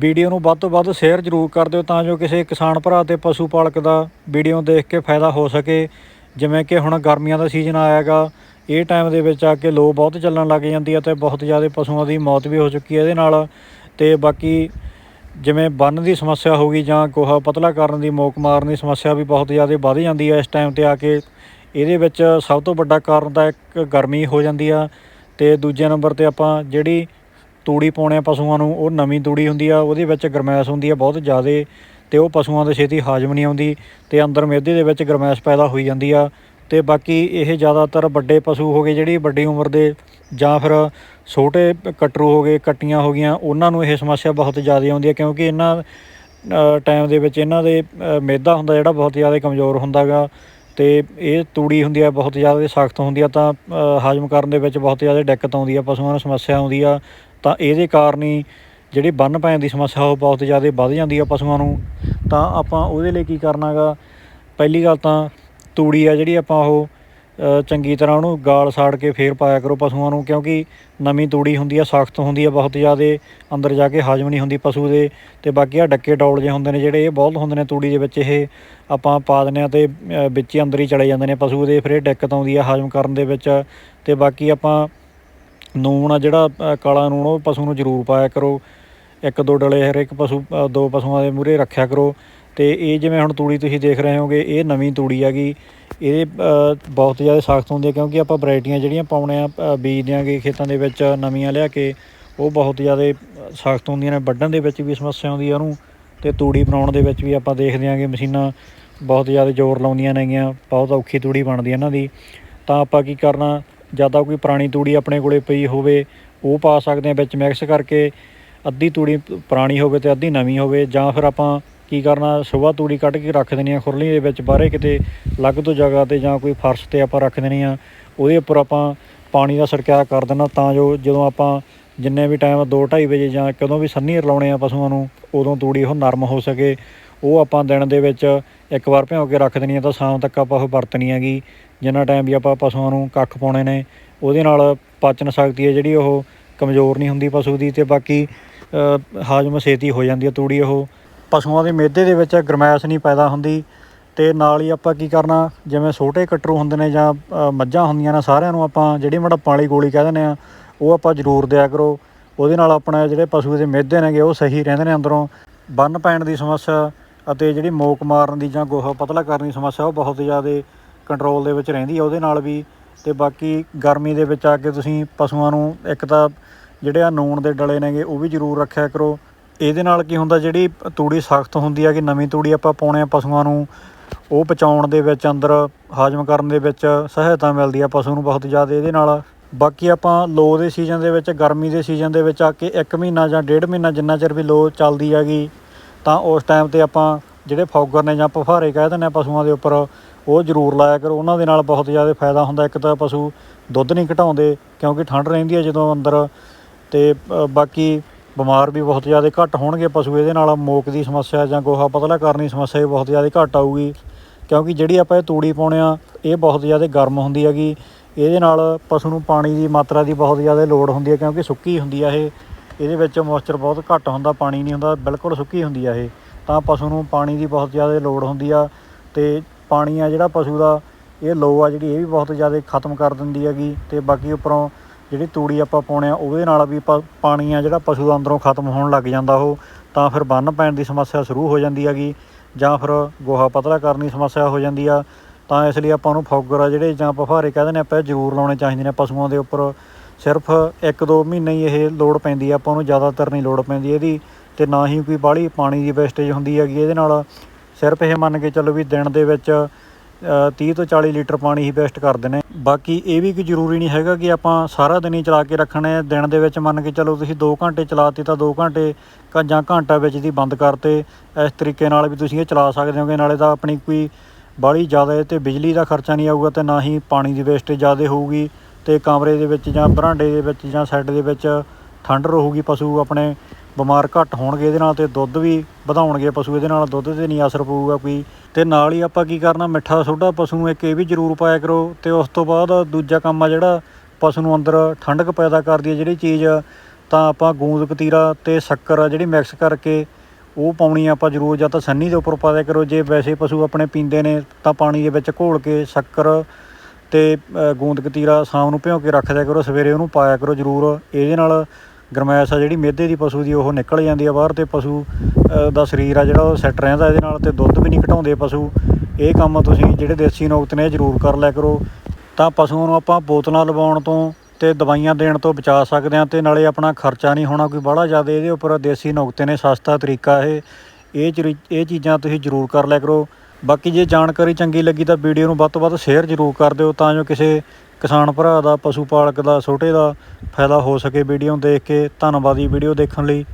Video ਨੂੰ ਵੱਧ ਤੋਂ ਵੱਧ ਸ਼ੇਅਰ ਜ਼ਰੂਰ ਕਰ ਦਿਓ ਤਾਂ ਜੋ ਕਿਸੇ ਕਿਸਾਨ ਭਰਾ ਤੇ ਪਸ਼ੂ ਪਾਲਕ ਦਾ ਵੀਡੀਓ ਦੇਖ ਕੇ ਫਾਇਦਾ ਹੋ ਸਕੇ। ਜਿਵੇਂ ਕਿ ਹੁਣ ਗਰਮੀਆਂ ਦਾ ਸੀਜ਼ਨ ਆਇਆਗਾ, ਇਹ ਟਾਈਮ ਦੇ ਵਿੱਚ ਆ ਕੇ ਲੋ ਬਹੁਤ ਚੱਲਣ ਲੱਗ ਜਾਂਦੀ ਹੈ ਤੇ ਬਹੁਤ ਜ਼ਿਆਦਾ ਪਸ਼ੂਆਂ ਦੀ ਮੌਤ ਵੀ ਹੋ ਚੁੱਕੀ ਹੈ ਇਹਦੇ ਨਾਲ। ਤੇ ਬਾਕੀ ਜਿਵੇਂ ਬੰਨ ਦੀ ਸਮੱਸਿਆ ਹੋ ਗਈ ਜਾਂ ਕੋਹਾ ਪਤਲਾ ਕਰਨ ਦੀ, ਮੋਕ ਮਾਰਨ ਦੀ ਸਮੱਸਿਆ ਵੀ ਬਹੁਤ ਜ਼ਿਆਦਾ ਵੱਧ ਜਾਂਦੀ ਹੈ ਇਸ ਟਾਈਮ ਤੇ ਆ ਕੇ। ਇਹਦੇ ਵਿੱਚ ਸਭ ਤੋਂ ਵੱਡਾ ਕਾਰਨ ਤਾਂ ਇੱਕ ਗਰਮੀ ਹੋ ਜਾਂਦੀ ਆ। ਤੇ ਦੂਜੇ ਨੰਬਰ ਤੇ ਆਪਾਂ ਜਿਹੜੀ ਤੂੜੀ ਪਾਉਣੇ ਆ ਪਸ਼ੂਆਂ ਨੂੰ ਉਹ ਨਵੀਂ ਤੂੜੀ ਹੁੰਦੀ ਆ ਉਹਦੇ ਵਿੱਚ ਗਰਮੈਸ਼ ਹੁੰਦੀ ਆ ਬਹੁਤ ਜ਼ਿਆਦਾ ਤੇ ਉਹ ਪਸ਼ੂਆਂ ਦੇ ਛੇਤੀ ਹਾਜ਼ਮ ਨਹੀਂ ਆਉਂਦੀ ਤੇ ਅੰਦਰ ਮਿਹਦੇ ਦੇ ਵਿੱਚ ਗਰਮੈਸ਼ ਪੈਦਾ ਹੋਈ ਜਾਂਦੀ ਆ ਤੇ ਬਾਕੀ ਇਹ ਜ਼ਿਆਦਾਤਰ ਵੱਡੇ ਪਸ਼ੂ ਹੋ ਗਏ ਜਿਹੜੀ ਵੱਡੀ ਉਮਰ ਦੇ ਜਾਂ ਫਿਰ ਛੋਟੇ ਕਟਰੂ ਹੋ ਗਏ ਕੱਟੀਆਂ ਹੋ ਗਈਆਂ ਉਹਨਾਂ ਨੂੰ ਇਹ ਸਮੱਸਿਆ ਬਹੁਤ ਜ਼ਿਆਦਾ ਆਉਂਦੀ ਹੈ ਕਿਉਂਕਿ ਇਹਨਾਂ ਟਾਈਮ ਦੇ ਵਿੱਚ ਇਹਨਾਂ ਦੇ ਅ, ਮਿਹਦਾ ਹੁੰਦਾ ਜਿਹੜਾ ਬਹੁਤ ਜ਼ਿਆਦਾ ਕਮਜ਼ੋਰ ਹੁੰਦਾਗਾ ਤੇ ਇਹ ਤੂੜੀ ਹੁੰਦੀ ਆ ਬਹੁਤ ਜ਼ਿਆਦਾ ਸਖਤ ਹੁੰਦੀ ਆ ਤਾਂ ਹਾਜ਼ਮ ਕਰਨ ਦੇ ਵਿੱਚ ਬਹੁਤ ਜ਼ਿਆਦਾ ਦਿੱਕਤ ਆਉਂਦੀ ਆ ਪਸ਼ੂਆਂ ਨੂੰ ਸਮੱਸਿਆ ਆਉਂਦੀ ਆ ਤਾਂ ਇਹਦੇ ਕਾਰਨ ਹੀ ਜਿਹੜੀ ਬੰਨ ਪੈਣ ਦੀ ਸਮੱਸਿਆ ਉਹ ਬਹੁਤ ਜ਼ਿਆਦਾ ਵੱਧ ਜਾਂਦੀ ਆ ਪਸ਼ੂਆਂ ਨੂੰ। ਤਾਂ ਆਪਾਂ ਉਹਦੇ ਲਈ ਕੀ ਕਰਨਾਗਾ, ਪਹਿਲੀ ਗੱਲ ਤਾਂ ਤੂੜੀ ਆ ਜਿਹੜੀ ਆਪਾਂ ਉਹ ਚੰਗੀ ਤਰ੍ਹਾਂ ਉਹਨੂੰ ਗਾਲ ਸਾੜ ਕੇ ਫੇਰ ਪਾਇਆ ਕਰੋ ਪਸ਼ੂਆਂ ਨੂੰ, ਕਿਉਂਕਿ ਨਵੀਂ ਤੂੜੀ ਹੁੰਦੀ ਆ, ਸਖਤ ਹੁੰਦੀ ਆ, ਬਹੁਤ ਜ਼ਿਆਦਾ ਅੰਦਰ ਜਾ ਕੇ ਹਾਜ਼ਮ ਨਹੀਂ ਹੁੰਦੀ ਪਸ਼ੂ ਦੇ। ਤੇ ਬਾਕੀ ਆ ਡੱਕੇ ਡੌਲ ਜੇ ਹੁੰਦੇ ਨੇ ਜਿਹੜੇ, ਇਹ ਬਹੁਤ ਹੁੰਦੇ ਨੇ ਤੂੜੀ ਦੇ ਵਿੱਚ, ਇਹ ਆਪਾਂ ਪਾ ਦਿੰਦੇ ਆ ਤੇ ਵਿੱਚ ਹੀ ਅੰਦਰ ਹੀ ਚਲੇ ਜਾਂਦੇ ਨੇ ਪਸ਼ੂ ਦੇ, ਫਿਰ ਇਹ ਦਿੱਕਤ ਆਉਂਦੀ ਆ ਹਾਜ਼ਮ ਕਰਨ ਦੇ ਵਿੱਚ। ਤੇ ਬਾਕੀ ਆਪਾਂ ਨੂਣ ਆ ਜਿਹੜਾ ਅ, ਕਾਲਾ ਨੂਣ ਉਹ ਪਸ਼ੂ ਨੂੰ ਜ਼ਰੂਰ ਪਾਇਆ ਕਰੋ। ਇੱਕ ਦੋ ਡਲੇ ਹਰੇਕ ਪਸ਼ੂ ਅ, ਦੋ ਪਸ਼ੂਆਂ ਦੇ ਮੂਹਰੇ ਰੱਖਿਆ ਕਰੋ। ਤੇ ਇਹ ਜਿਵੇਂ ਹੁਣ ਤੂੜੀ ਤੁਸੀਂ ਦੇਖ ਰਹੇ ਹੋਗੇ ਇਹ ਨਵੀਂ ਤੂੜੀ ਹੈਗੀ ਇਹ ਅ, ਬਹੁਤ ਜ਼ਿਆਦਾ ਸਖਤ ਹੁੰਦੀ ਹੈ ਕਿਉਂਕਿ ਆਪਾਂ ਵੈਰਾਈਟੀਆਂ ਜਿਹੜੀਆਂ ਪਾਉਣੇ ਆ ਅ, ਬੀਜ ਦਿਆਂਗੇ ਖੇਤਾਂ ਦੇ ਵਿੱਚ ਨਵੀਆਂ ਲਿਆ ਕੇ ਉਹ ਬਹੁਤ ਜ਼ਿਆਦਾ ਸਖਤ ਹੁੰਦੀਆਂ ਨੇ। ਵੱਢਣ ਦੇ ਵਿੱਚ ਵੀ ਸਮੱਸਿਆ ਆਉਂਦੀ ਆ ਉਹਨੂੰ। ਤੇ ਤੂੜੀ ਬਣਾਉਣ ਦੇ ਵਿੱਚ ਵੀ ਆਪਾਂ ਦੇਖਦੇ ਆਂਗੇ ਮਸ਼ੀਨਾਂ ਬਹੁਤ ਜ਼ਿਆਦਾ ਜ਼ੋਰ ਲਾਉਂਦੀਆਂ ਨੇਗੀਆਂ ਬਹੁਤ ਔਖੀ ਤੂੜੀ ਬਣਦੀ ਇਹਨਾਂ ਦੀ। ਤਾਂ ਆਪਾਂ ਕੀ ਕਰਨਾ ਜ਼ਿਆਦਾ ਕੋਈ ਪੁਰਾਣੀ ਤੂੜੀ ਆਪਣੇ ਕੋਲੇ ਪਈ ਹੋਵੇ, ਉਹ ਪਾ ਸਕਦੇ ਆ ਵਿੱਚ ਮਿਕਸ ਕਰਕੇ, ਅੱਧੀ ਤੂੜੀ ਪੁਰਾਣੀ ਹੋਵੇ ਤੇ ਅੱਧੀ ਨਵੀਂ ਹੋਵੇ, ਜਾਂ ਫਿਰ ਆਪਾਂ ਕੀ ਕਰਨਾ ਸੁਬਾਹ ਤੂੜੀ ਕੱਢ ਕੇ ਰੱਖ ਦੇਣੀ ਆ ਖੁਰਲੀ ਦੇ ਵਿੱਚ ਬਾਹਰੇ ਕਿਤੇ ਅਲੱਗ ਤੋਂ ਜਗ੍ਹਾ ਤੇ ਜਾਂ ਕੋਈ ਫਰਸ਼ ਤੇ ਆਪਾਂ ਰੱਖ ਦੇਣੀ ਆ ਉਹਦੇ ਉੱਪਰ ਆਪਾਂ ਪਾਣੀ ਦਾ ਛਿੜਕਾਅ ਕਰ ਦੇਣਾ ਤਾਂ ਜੋ ਜਦੋਂ ਆਪਾਂ ਜਿੰਨੇ ਵੀ ਟਾਈਮ 2:30 ਵਜੇ ਜਾਂ ਕਦੋਂ ਵੀ ਸੰਨੀ ਰਲਾਉਣੇ ਆ ਪਸ਼ੂਆਂ ਨੂੰ, ਉਦੋਂ ਤੂੜੀ ਉਹ ਨਰਮ ਹੋ ਸਕੇ। ਉਹ ਆਪਾਂ ਦਿਨ ਦੇ ਵਿੱਚ ਇੱਕ ਵਾਰ ਭਿਉਂ ਕੇ ਰੱਖ ਦੇਣੀ ਆ ਤਾਂ ਸ਼ਾਮ ਤੱਕ ਆਪਾਂ ਉਹ ਵਰਤਣੀ ਹੈਗੀ। ਜਿੰਨਾ ਟਾਈਮ ਵੀ ਆਪਾਂ ਪਸ਼ੂਆਂ ਨੂੰ ਕੱਖ ਪਾਉਣੇ ਨੇ, ਉਹਦੇ ਨਾਲ ਪਾਚਨ ਸ਼ਕਤੀ ਹੈ ਜਿਹੜੀ ਉਹ ਕਮਜ਼ੋਰ ਨਹੀਂ ਹੁੰਦੀ ਪਸ਼ੂ ਦੀ ਤੇ ਬਾਕੀ ਹਾਜ਼ਮ ਛੇਤੀ ਹੋ ਜਾਂਦੀ ਹੈ ਤੂੜੀ ਉਹ। ਪਸ਼ੂਆਂ ਦੇ ਮਿਹਦੇ ਦੇ ਵਿੱਚ ਗਰਮੈਸ਼ ਨਹੀਂ ਪੈਦਾ ਹੁੰਦੀ ਤੇ ਨਾਲ ਹੀ ਆਪਾਂ ਕੀ ਕਰਨਾ, ਜਿਵੇਂ ਛੋਟੇ ਕਟਰੂ ਹੁੰਦੇ ਨੇ ਜਾਂ ਮੱਝਾਂ ਹੁੰਦੀਆਂ ਨੇ ਸਾਰਿਆਂ ਨੂੰ ਆਪਾਂ ਜਿਹੜੀ ਮੜੱਪਾਂ ਵਾਲੀ ਗੋਲੀ ਕਹਿ ਦਿੰਦੇ ਆ, ਉਹ ਆਪਾਂ ਜ਼ਰੂਰ ਦਿਆ ਕਰੋ। ਉਹਦੇ ਨਾਲ ਆਪਣਾ ਜਿਹੜੇ ਪਸ਼ੂ ਦੇ ਮਿਹਦੇ ਨੇਗੇ ਉਹ ਸਹੀ ਰਹਿੰਦੇ ਨੇ ਅੰਦਰੋਂ। ਬੰਨ ਪੈਣ ਦੀ ਸਮੱਸਿਆ ਅਤੇ ਜਿਹੜੀ ਮੋਕ ਮਾਰਨ ਦੀ ਜਾਂ ਗੋਹਾ ਪਤਲਾ ਕਰਨ ਦੀ ਸਮੱਸਿਆ, ਉਹ ਬਹੁਤ ਜ਼ਿਆਦਾ ਕੰਟਰੋਲ ਦੇ ਵਿੱਚ ਰਹਿੰਦੀ ਆ, ਉਹਦੇ ਨਾਲ ਵੀ। ਤੇ ਬਾਕੀ ਗਰਮੀ ਦੇ ਵਿੱਚ ਆ ਕੇ ਤੁਸੀਂ ਪਸ਼ੂਆਂ ਨੂੰ ਇੱਕ ਤਾਂ ਜਿਹੜੇ ਆ ਨੂਣ ਦੇ ਡਲੇ ਨੇਗੇ, ਉਹ ਵੀ ਜ਼ਰੂਰ ਰੱਖਿਆ ਕਰੋ। ਇਹਦੇ ਨਾਲ ਕੀ ਹੁੰਦਾ, ਜਿਹੜੀ ਤੂੜੀ ਸਖਤ ਹੁੰਦੀ ਹੈ ਕਿ ਨਵੀਂ ਤੂੜੀ ਆਪਾਂ ਪਾਉਣੇ ਆ ਪਸ਼ੂਆਂ ਨੂੰ, ਉਹ ਪਚਾਉਣ ਦੇ ਵਿੱਚ, ਅੰਦਰ ਹਾਜ਼ਮ ਕਰਨ ਦੇ ਵਿੱਚ ਸਹਾਇਤਾ ਮਿਲਦੀ ਆ ਪਸ਼ੂ ਨੂੰ ਬਹੁਤ ਜ਼ਿਆਦਾ ਇਹਦੇ ਨਾਲ। ਬਾਕੀ ਆਪਾਂ ਲੋ ਦੇ ਸੀਜ਼ਨ ਦੇ ਵਿੱਚ, ਗਰਮੀ ਦੇ ਸੀਜ਼ਨ ਦੇ ਵਿੱਚ ਆ ਕੇ 1 ਮਹੀਨਾ ਜਾਂ ਡੇਢ ਮਹੀਨਾ ਜਿੰਨਾ ਚਿਰ ਵੀ ਲੋ ਚੱਲਦੀ ਹੈਗੀ ਤਾਂ ਉਸ ਟਾਈਮ ਤੇ ਆਪਾਂ ਜਿਹੜੇ ਫੌਗਰ ਨੇ ਜਾਂ ਪਫਾਰੇ ਕਹਿ ਦਿੰਦੇ ਆ ਪਸ਼ੂਆਂ ਦੇ ਉੱਪਰ, ਉਹ ਜ਼ਰੂਰ ਲਾਇਆ ਕਰੋ। ਉਹਨਾਂ ਦੇ ਨਾਲ ਬਹੁਤ ਜ਼ਿਆਦਾ ਫਾਇਦਾ ਹੁੰਦਾ। ਇੱਕ ਤਾਂ ਪਸ਼ੂ ਦੁੱਧ ਨਹੀਂ ਘਟਾਉਂਦੇ, ਕਿਉਂਕਿ ਠੰਡ ਰਹਿੰਦੀ ਹੈ ਜਦੋਂ ਅੰਦਰ। ਤੇ ਬਾਕੀ ਬਿਮਾਰ ਵੀ ਬਹੁਤ ਜ਼ਿਆਦਾ ਘੱਟ ਹੋਣਗੇ ਪਸ਼ੂ। ਇਹਦੇ ਨਾਲ ਮੋਕ ਦੀ ਸਮੱਸਿਆ ਜਾਂ ਗੋਹਾ ਪਤਲਾ ਕਰਨ ਦੀ ਸਮੱਸਿਆ ਵੀ ਬਹੁਤ ਜ਼ਿਆਦਾ ਘੱਟ ਆਊਗੀ। ਕਿਉਂਕਿ ਜਿਹੜੀ ਆਪਾਂ ਇਹ ਤੂੜੀ ਪਾਉਣੇ ਆ, ਇਹ ਬਹੁਤ ਜ਼ਿਆਦਾ ਗਰਮ ਹੁੰਦੀ ਹੈਗੀ। ਇਹਦੇ ਨਾਲ ਪਸ਼ੂ ਨੂੰ ਪਾਣੀ ਦੀ ਮਾਤਰਾ ਦੀ ਬਹੁਤ ਜ਼ਿਆਦਾ ਲੋੜ ਹੁੰਦੀ ਹੈ, ਕਿਉਂਕਿ ਸੁੱਕੀ ਹੁੰਦੀ ਆ ਇਹ। ਇਹਦੇ ਵਿੱਚ ਮੋਇਸਚਰ ਬਹੁਤ ਘੱਟ ਹੁੰਦਾ, ਪਾਣੀ ਨਹੀਂ ਹੁੰਦਾ, ਬਿਲਕੁਲ ਸੁੱਕੀ ਹੁੰਦੀ ਆ ਇਹ। ਤਾਂ ਪਸ਼ੂ ਨੂੰ ਪਾਣੀ ਦੀ ਬਹੁਤ ਜ਼ਿਆਦਾ ਲੋੜ ਹੁੰਦੀ ਆ ਤੇ ਪਾਣੀ ਆ ਜਿਹੜਾ ਪਸ਼ੂ ਦਾ, ਇਹ ਲੋ ਆ ਜਿਹੜੀ ਇਹ ਵੀ ਬਹੁਤ ਜ਼ਿਆਦਾ ਖਤਮ ਕਰ ਦਿੰਦੀ ਹੈਗੀ ਤੇ ਬਾਕੀ ਉੱਪਰੋਂ ਜਿਹੜੀ ਤੂੜੀ ਆਪਾਂ ਪਾਉਣੇ ਆ, ਉਹਦੇ ਨਾਲ ਵੀ ਪ- ਪਾਣੀ ਆ ਜਿਹੜਾ ਪਸ਼ੂ ਦਾ ਅੰਦਰੋਂ ਖਤਮ ਹੋਣ ਲੱਗ ਜਾਂਦਾ ਉਹ, ਤਾਂ ਫਿਰ ਬੰਨ ਪੈਣ ਦੀ ਸਮੱਸਿਆ ਸ਼ੁਰੂ ਹੋ ਜਾਂਦੀ ਹੈਗੀ ਜਾਂ ਫਿਰ ਗੋਹਾ ਪਤਲਾ ਕਰਨ ਦੀ ਸਮੱਸਿਆ ਹੋ ਜਾਂਦੀ ਆ। ਤਾਂ ਇਸ ਲਈ ਆਪਾਂ ਨੂੰ ਫੌਗਰ ਆ ਜਿਹੜੇ ਜਾਂ ਪਫਾਰੇ ਕਹਿੰਦੇ ਨੇ ਆਪਾਂ ਜ਼ਰੂਰ ਲਾਉਣੇ ਚਾਹੀਦੇ ਨੇ ਪਸ਼ੂਆਂ ਦੇ ਉੱਪਰ। ਸਿਰਫ 1-2 ਮਹੀਨੇ ਹੀ ਇਹ ਲੋੜ ਪੈਂਦੀ ਆ ਆਪਾਂ ਨੂੰ ਜ਼ਿਆਦਾਤਰ ਨਹੀਂ ਲੋੜ ਪੈਂਦੀ ਇਹਦੀ ਤੇ ਨਾ ਹੀ ਕੋਈ ਬਾਹਲੀ ਪਾਣੀ ਦੀ ਵੇਸਟੇਜ ਹੁੰਦੀ ਹੈਗੀ ਇਹਦੇ ਨਾਲ। ਸਿਰਫ ਇਹ ਮੰਨ ਕੇ ਚੱਲੋ ਵੀ ਦਿਨ ਦੇ ਵਿੱਚ ਅ, 30 ਤੋਂ 40 ਲੀਟਰ ਪਾਣੀ ਹੀ ਵੇਸਟ ਕਰਦੇ ਨੇ। ਬਾਕੀ ਇਹ ਵੀ ਕੋਈ ਜ਼ਰੂਰੀ ਨਹੀਂ ਹੈਗਾ ਕਿ ਆਪਾਂ ਸਾਰਾ ਦਿਨ ਹੀ ਚਲਾ ਕੇ ਰੱਖਣੇ ਆ। ਦਿਨ ਦੇ ਵਿੱਚ ਮੰਨ ਕੇ ਚੱਲੋ ਤੁਸੀਂ 2 ਘੰਟੇ ਚਲਾਤੇ ਤਾਂ 2 ਘੰਟੇ ਕ- ਜਾਂ ਘੰਟਾ ਵਿੱਚ ਦੀ ਬੰਦ ਕਰਤੇ। ਇਸ ਤਰੀਕੇ ਨਾਲ ਵੀ ਤੁਸੀਂ ਇਹ ਚਲਾ ਸਕਦੇ ਹੋਗੇ ਨਾਲੇ ਤਾਂ ਆਪਣੀ ਕੋਈ ਬਾਹਲੀ ਜ਼ਿਆਦਾ ਤੇ ਬਿਜਲੀ ਦਾ ਖਰਚਾ ਨਹੀਂ ਆਊਗਾ ਤੇ ਨਾ ਹੀ ਪਾਣੀ ਦੀ ਵੇਸਟੇਜ ਜ਼ਿਆਦਾ ਹੋਊਗੀ। ਤੇ ਕਮਰੇ ਦੇ ਵਿੱਚ ਜਾਂ ਬਰਾਂਡੇ ਦੇ ਵਿੱਚ ਜਾਂ ਸ਼ੈੱਡ ਦੇ ਵਿੱਚ ਠੰਡ ਰਹੂਗੀ, ਪਸ਼ੂ ਆਪਣੇ ਬਿਮਾਰ ਘੱਟ ਹੋਣਗੇ ਇਹਦੇ ਨਾਲ ਤੇ ਦੁੱਧ ਵੀ ਵਧਾਉਣਗੇ ਪਸ਼ੂ, ਇਹਦੇ ਨਾਲ ਦੁੱਧ ਤੇ ਨਹੀਂ ਅਸਰ ਪਊਗਾ ਕੋਈ। ਤੇ ਨਾਲ ਹੀ ਆਪਾਂ ਕੀ ਕਰਨਾ, ਮਿੱਠਾ ਸੋਡਾ ਪਸ਼ੂ ਨੂੰ ਇੱਕ ਇਹ ਵੀ ਜ਼ਰੂਰ ਪਾਇਆ ਕਰੋ ਤੇ ਉਸ ਤੋਂ ਬਾਅਦ ਦੂਜਾ ਕੰਮ ਆ ਜਿਹੜਾ ਪਸ਼ੂ ਨੂੰ ਅੰਦਰ ਠੰਡਕ ਪੈਦਾ ਕਰਦੀ ਹੈ ਜਿਹੜੀ ਚੀਜ਼, ਤਾਂ ਆਪਾਂ ਗੂੰਦ, ਕਤੀਰਾ ਤੇ ਸ਼ੱਕਰ ਆ ਜਿਹੜੀ ਮਿਕਸ ਕਰਕੇ ਉਹ ਪਾਉਣੀ ਆਪਾਂ ਜ਼ਰੂਰ ਜਾਂ ਤਾਂ ਸੰਨੀ ਦੇ ਉੱਪਰ ਪਾ ਦਿਆ ਕਰੋ। ਜੇ ਵੈਸੇ ਪਸ਼ੂ ਆਪਣੇ ਪੀਂਦੇ ਨੇ ਤਾਂ ਪਾਣੀ ਦੇ ਵਿੱਚ ਘੋਲ ਕੇ ਸ਼ੱਕਰ ਤੇ ਗੂੰਦ ਕਤੀਰਾ ਸ਼ਾਮ ਨੂੰ ਭਿਓ ਕੇ ਰੱਖ ਦਿਆ ਕਰੋ, ਸਵੇਰੇ ਉਹਨੂੰ ਪਾਇਆ ਕਰੋ ਜ਼ਰੂਰ। ਇਹਦੇ ਨਾਲ ਗਰਮੈਸ਼ ਆ ਜਿਹੜੀ ਮਿਹਦੇ ਦੀ ਪਸ਼ੂ ਦੀ, ਉਹ ਨਿਕਲ ਜਾਂਦੀ ਆ ਬਾਹਰ ਤੇ ਪਸ਼ੂ ਦਾ ਸਰੀਰ ਆ ਜਿਹੜਾ ਉਹ ਸੈੱਟ ਰਹਿੰਦਾ ਇਹਦੇ ਨਾਲ ਤੇ ਦੁੱਧ ਵੀ ਨਹੀਂ ਘਟਾਉਂਦੇ ਪਸ਼ੂ। ਇਹ ਕੰਮ ਤੁਸੀਂ ਜਿਹੜੇ ਦੇਸੀ ਨੁਕਤੇ ਨੇ, ਜ਼ਰੂਰ ਕਰ ਲਿਆ ਕਰੋ। ਤਾਂ ਪਸ਼ੂਆਂ ਨੂੰ ਆਪਾਂ ਬੋਤਲਾਂ ਲਵਾਉਣ ਤੋਂ ਤੇ ਦਵਾਈਆਂ ਦੇਣ ਤੋਂ ਬਚਾ ਸਕਦੇ ਹਾਂ ਤੇ ਨਾਲੇ ਆਪਣਾ ਖਰਚਾ ਨਹੀਂ ਹੋਣਾ ਕੋਈ ਬੜਾ ਜ਼ਿਆਦਾ। ਇਹਦੇ ਉੱਪਰ ਦੇਸੀ ਨੁਕਤੇ ਨੇ ਸਸਤਾ ਤਰੀਕਾ ਇਹ। ਇਹ ਚਰੀ- ਇਹ ਚੀਜ਼ਾਂ ਤੁਸੀਂ ਜ਼ਰੂਰ ਕਰ ਲਿਆ ਕਰੋ। ਬਾਕੀ ਜੇ ਜਾਣਕਾਰੀ ਚੰਗੀ ਲੱਗੀ ਤਾਂ ਵੀਡੀਓ ਨੂੰ ਵੱਧ ਤੋਂ ਵੱਧ ਸ਼ੇਅਰ ਜ਼ਰੂਰ ਕਰ ਦਿਓ ਤਾਂ ਜੋ ਕਿਸੇ ਕਿਸਾਨ ਭਰਾ ਦਾ, ਪਸ਼ੂ ਪਾਲਕ ਦਾ, ਛੋਟੇ ਦਾ ਫਾਇਦਾ ਹੋ ਸਕੇ ਵੀਡੀਓ ਨੂੰ ਦੇਖ ਕੇ। ਧੰਨਵਾਦ ਜੀ ਵੀਡੀਓ ਦੇਖਣ ਲਈ।